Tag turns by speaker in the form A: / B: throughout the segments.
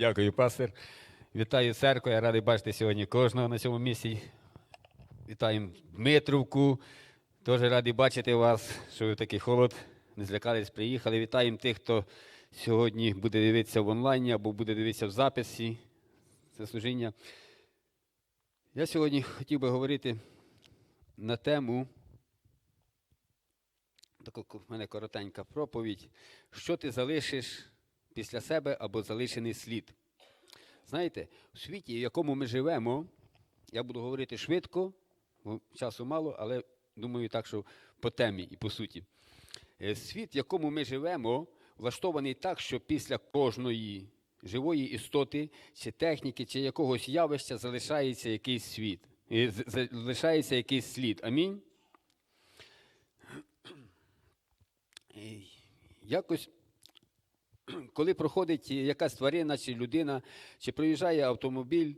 A: Дякую, пастор. Вітаю церкву. Я радий бачити сьогодні кожного на цьому місці. Вітаємо Дмитровку. Теж радий бачити вас, що ви такий холод не злякались, приїхали. Вітаємо тих, хто сьогодні буде дивитися в онлайні або буде дивитися в записі. Це служіння. Я сьогодні хотів би говорити на тему. Така в мене коротенька проповідь. Що ти залишиш після себе або залишений слід? Знаєте, у світі, в якому ми живемо, я буду говорити швидко, бо часу мало, але думаю так, що по темі і по суті. Е, Світ, в якому ми живемо, влаштований так, що після кожної живої істоти, чи техніки, чи якогось явища залишається якийсь світ. Залишається якийсь слід. Амінь. Якось коли проходить якась тварина чи людина, чи проїжджає автомобіль,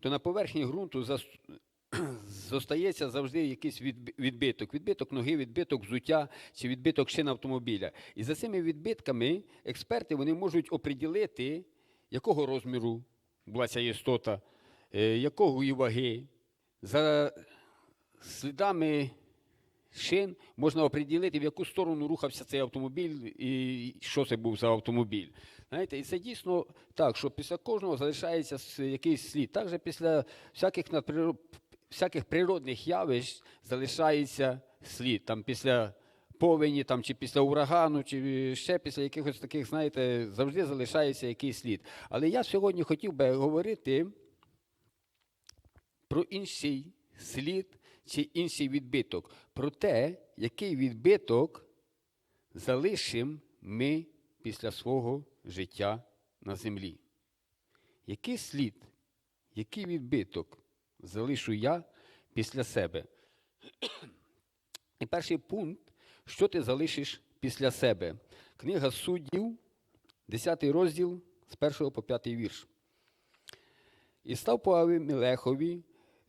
A: то на поверхні ґрунту зостається завжди якийсь відбиток. Відбиток ноги, відбиток взуття чи відбиток шин автомобіля. І за цими відбитками експерти вони можуть оприділити, якого розміру була ця істота, е, якого її ваги. За слідами шин можна оприділити, в яку сторону рухався цей автомобіль і що це був за автомобіль. Знаєте, і це дійсно так, що після кожного залишається якийсь слід. Також після всяких, всяких природних явищ залишається слід. Там після повені, там, чи після урагану, чи ще після якихось таких, знаєте, завжди залишається якийсь слід. Але я сьогодні хотів би говорити про інший слід чи інший відбиток, про те, який відбиток залишимо ми після свого життя на землі. Який слід, який відбиток залишу я після себе? І перший пункт, що ти залишиш після себе? Книга суддів, 10 розділ з 1 по 5 вірш. І став по Авімелехові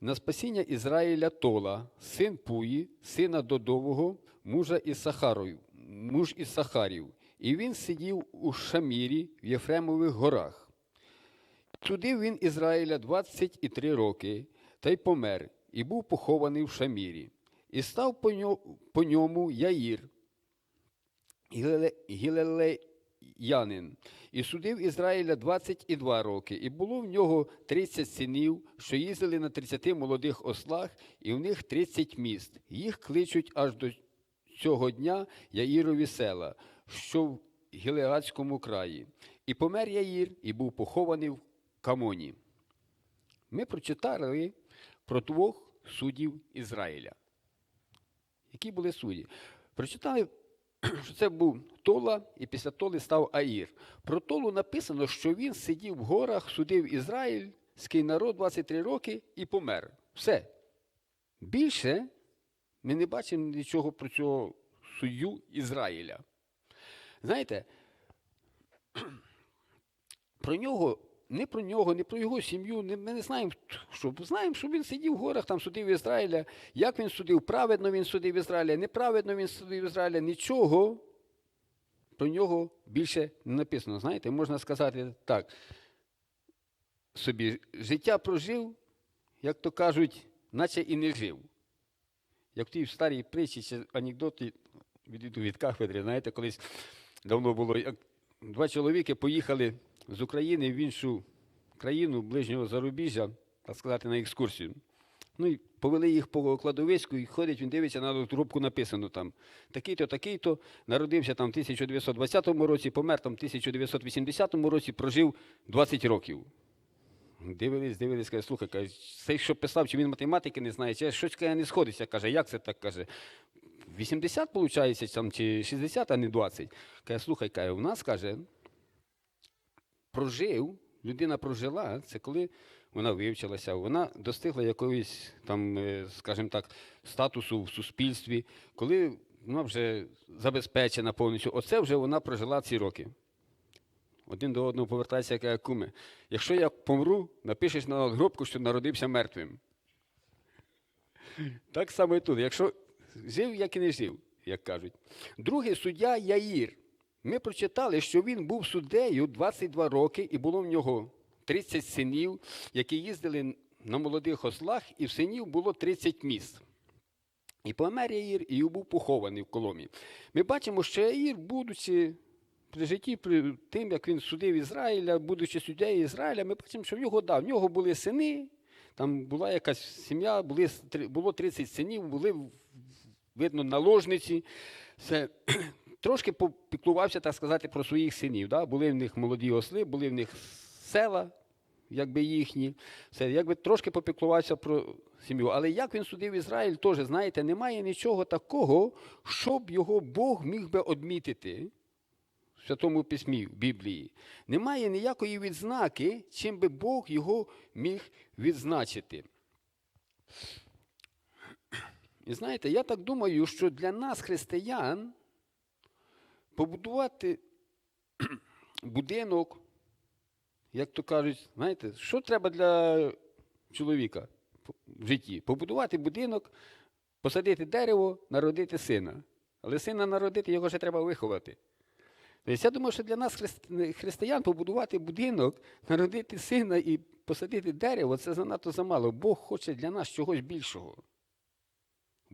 A: на спасіння Ізраїля Тола, син Пуї, сина Додового, мужа Ісахарою, муж Ісахарів. І він сидів у Шамірі в Єфремових горах. Судив він Ізраїля 23 роки, та й помер, і був похований в Шамірі. І став по ньому Яїр, Гілеле- Гілелеянин, і судив Ізраїля 22 роки, і було в нього 30 синів, що їздили на 30 молодих ослах, і в них 30 міст. Їх кличуть аж до цього дня Яїрові села, що в Гілеадському краї. І помер Яїр, і був похований в Камоні. Ми прочитали про двох суддів Ізраїля. Які були судді? Прочитали, що це був Тола, і після Толи став Аїр. Про Толу написано, що він сидів в горах, судив ізраїльський народ 23 роки і помер. Все. Більше ми не бачимо нічого про цього суддю Ізраїля. Знаєте, про нього, не про нього, не про його сім'ю. Ми не знаємо, що знаємо, що він сидів в горах, там судив Ізраїля. Як він судив? Праведно він судив Ізраїля, неправедно він судив Ізраїля. Нічого про нього більше не написано. Знаєте, можна сказати так. Собі життя прожив, як то кажуть, наче і не жив. Як в тій старій притчі чи анекдоті від, від кафедри, знаєте, колись давно було, як два чоловіки поїхали з України в іншу країну ближнього зарубіжжя, так сказати, на екскурсію. Ну і повели їх по кладовиську, і ходить, він дивиться, на трубку написано там. Такий-то, такий-то, народився там в 1920 році, помер там в 1980 році, прожив 20 років. Дивились, дивились, каже, слухай, каже, цей, що писав, чи він математики не знає, чи щось не сходиться. Каже, як це так каже? 80, виходить, чи 60, а не 20. Каже, слухай, каже, у нас каже, прожив, людина прожила, це коли вона вивчилася, вона достигла якогось там, е, скажімо так, статусу в суспільстві, коли вона вже забезпечена повністю. Оце вже вона прожила ці роки. Один до одного повертається, як каже, куме. Якщо я помру, напишеш на надгробку, що народився мертвим. Так само і тут. Якщо жив, як і не жив, як кажуть. Другий суддя Яїр. Ми прочитали, що він був суддею 22 роки, і було в нього 30 синів, які їздили на молодих ослах, і в синів було 30 міст. І помер Яїр, і був похований в коломі. Ми бачимо, що Яїр, будучи при житті, при тим, як він судив Ізраїля, будучи суддею Ізраїля, ми бачимо, що в нього да, в нього були сини, там була якась сім'я, були, було 30 синів, були, видно, наложниці. Все. Трошки попіклувався, так сказати, про своїх синів. Да? Були в них молоді осли, були в них села, якби їхні. Все, якби трошки попіклувався про сім'ю. Але як він судив Ізраїль, теж, знаєте, немає нічого такого, щоб його Бог міг би одмітити в Святому Письмі, в Біблії. Немає ніякої відзнаки, чим би Бог його міг відзначити. І знаєте, я так думаю, що для нас, християн, побудувати будинок, як то кажуть, знаєте, що треба для чоловіка в житті? Побудувати будинок, посадити дерево, народити сина. Але сина народити, його ще треба виховати. Тобто я думаю, що для нас, християн, побудувати будинок, народити сина і посадити дерево це занадто замало. Бог хоче для нас чогось більшого.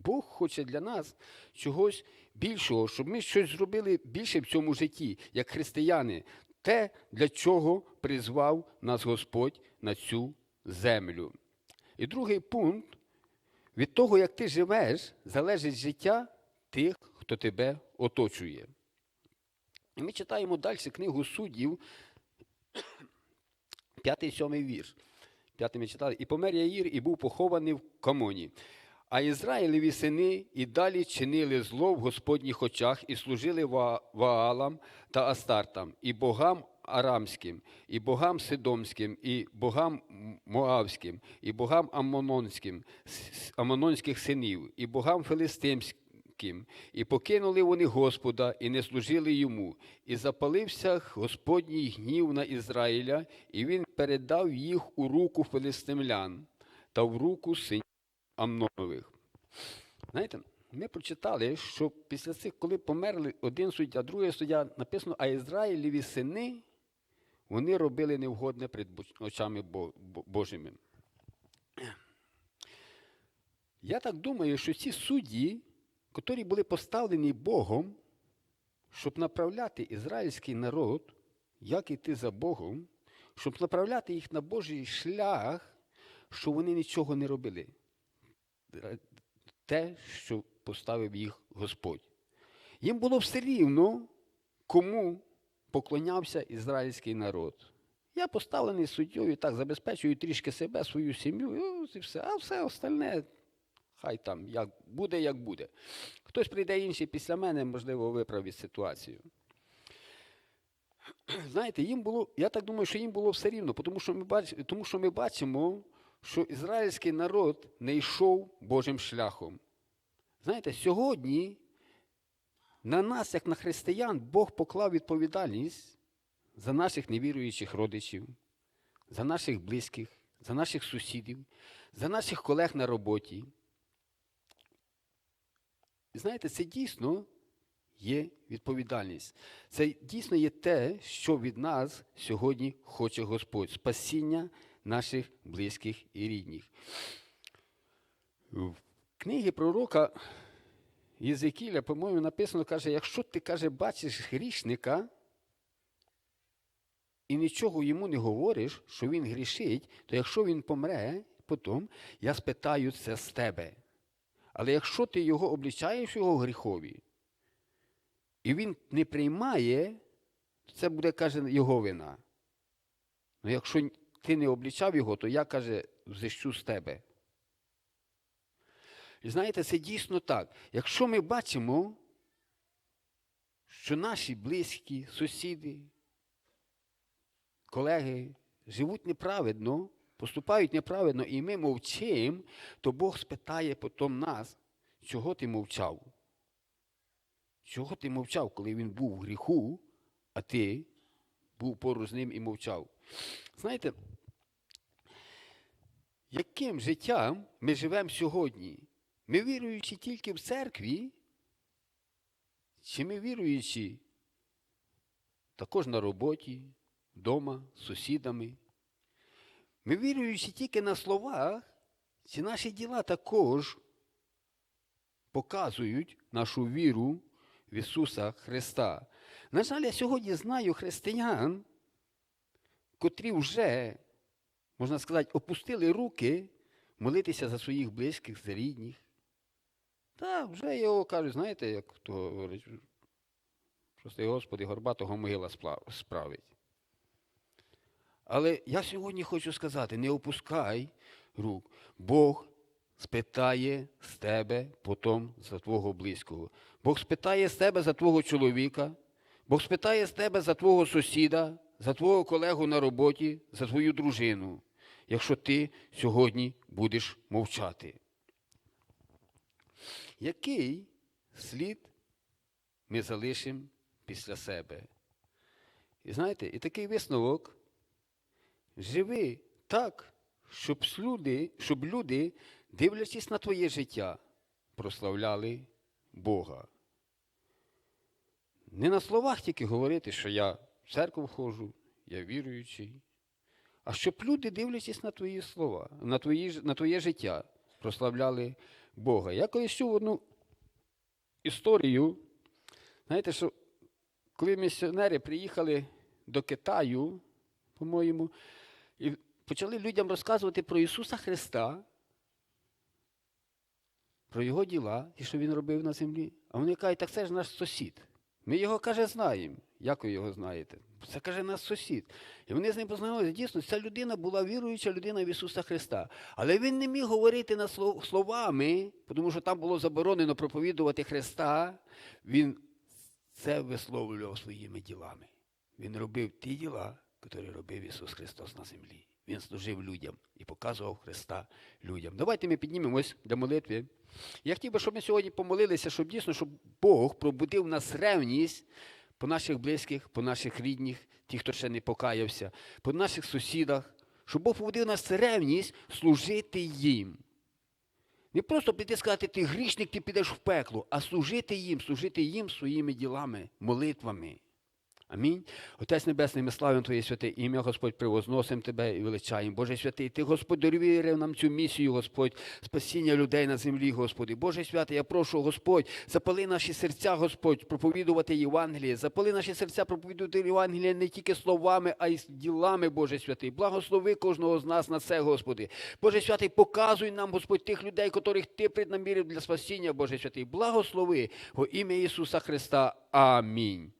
A: Бог хоче для нас чогось більшого, щоб ми щось зробили більше в цьому житті, як християни, те, для чого призвав нас Господь на цю землю. І другий пункт: від того, як ти живеш, залежить життя тих, хто тебе оточує. І ми читаємо далі книгу суддів, 5-7 вірш. П'ятий ми читали, і помер Яїр, і був похований в Камоні. А Ізраїлеві сини і далі чинили зло в Господніх очах і служили Ваалам та Астартам, і богам арамським, і богам Сидомським, і богам Моавським, і богам Амононським, Амононських синів, і богам Филистимським, і покинули вони Господа, і не служили йому, і запалився Господній гнів на Ізраїля, і він передав їх у руку филистимлян та в руку синів. Амнонових. Знаєте, ми прочитали, що після цих, коли померли один суддя, другий суддя, написано, а Ізраїлеві сини, вони робили невгодне перед очами Божими. Я так думаю, що ці судді, які були поставлені Богом, щоб направляти ізраїльський народ, як іти за Богом, щоб направляти їх на Божий шлях, що вони нічого не робили те, що поставив їх Господь. Їм було все рівно, кому поклонявся ізраїльський народ. Я поставлений суддєю, так, забезпечую трішки себе, свою сім'ю, і все, а все остальне, хай там як буде, як буде. Хтось прийде інший після мене, можливо, виправить ситуацію. Знаєте, їм було, я так думаю, що їм було все рівно, тому що ми, бач, тому що ми бачимо, що ізраїльський народ не йшов Божим шляхом. Знаєте, сьогодні на нас, як на християн, Бог поклав відповідальність за наших невіруючих родичів, за наших близьких, за наших сусідів, за наших колег на роботі. Знаєте, це дійсно є відповідальність. Це дійсно є те, що від нас сьогодні хоче Господь спасіння наших близьких і рідних. В книгі пророка Єзекіля, по-моєму, написано, каже, якщо ти каже, бачиш грішника і нічого йому не говориш, що він грішить, то якщо він помре, потім я спитаю це з тебе. Але якщо ти його облічаєш його гріхові, і він не приймає, то це буде, каже, його вина. Ну якщо ти не облічав його, то я, каже, взищу з тебе. І знаєте, це дійсно так. Якщо ми бачимо, що наші близькі, сусіди, колеги живуть неправедно, поступають неправедно, і ми мовчимо, то Бог спитає потім нас, чого ти мовчав? Чого ти мовчав, коли він був в гріху, а ти був поруч з ним і мовчав? Знаєте, яким життям ми живемо сьогодні? Ми віруючи тільки в церкві, чи ми віруючи також на роботі, вдома, з сусідами. Ми віруючи тільки на словах, ці наші діла також показують нашу віру в Ісуса Христа. На жаль, я сьогодні знаю християн, котрі вже, можна сказати, опустили руки молитися за своїх близьких, за рідних. Та вже його кажуть, знаєте, як то говорить, просто Господи, горбатого могила справить. Але я сьогодні хочу сказати: не опускай рук. Бог спитає з тебе потім за твого близького. Бог спитає з тебе за твого чоловіка, Бог спитає з тебе за твого сусіда, за твого колегу на роботі, за твою дружину, якщо ти сьогодні будеш мовчати. Який слід ми залишимо після себе? І знаєте, і такий висновок живи так, щоб люди, щоб люди, дивлячись на твоє життя, прославляли Бога. Не на словах тільки говорити, що я в церкву входжу, я віруючий, а щоб люди, дивлячись на твої слова, на, твої, на твоє життя, прославляли Бога. Я колись чув одну історію, знаєте, що коли місіонери приїхали до Китаю, по-моєму, і почали людям розказувати про Ісуса Христа, про Його діла і що Він робив на землі. А вони кажуть, так це ж наш сусід. Ми його, каже, знаємо. Як ви його знаєте? Це каже наш сусід. І вони з ним познайомилися. Дійсно, ця людина була віруюча людина в Ісуса Христа. Але він не міг говорити на словами, тому що там було заборонено проповідувати Христа. Він це висловлював своїми ділами. Він робив ті діла, які робив Ісус Христос на землі. Він служив людям і показував Христа людям. Давайте ми піднімемось для молитви. Я хотів би, щоб ми сьогодні помолилися, щоб дійсно, щоб Бог пробудив в нас ревність по наших близьких, по наших рідних, ті, хто ще не покаявся, по наших сусідах, щоб Бог побудив в нас ревність служити їм. Не просто піти сказати, ти грішник, ти підеш в пекло, а служити їм, служити їм своїми ділами, молитвами. Амінь. Отець Небесний, ми славимо Твоє святе ім'я, Господь, превозносимо Тебе і величаємо. Боже святий, Ти, Господь, довірив нам цю місію, Господь, спасіння людей на землі, Господи. Боже святий, я прошу, Господь, запали наші серця, Господь, проповідувати Євангеліє. Запали наші серця проповідувати Євангеліє не тільки словами, а й ділами, Боже святий. Благослови кожного з нас на це, Господи. Боже святий, показуй нам, Господь, тих людей, котрих Ти преднамірив для спасіння, Боже святий. Благослови во ім'я Ісуса Христа. Амінь.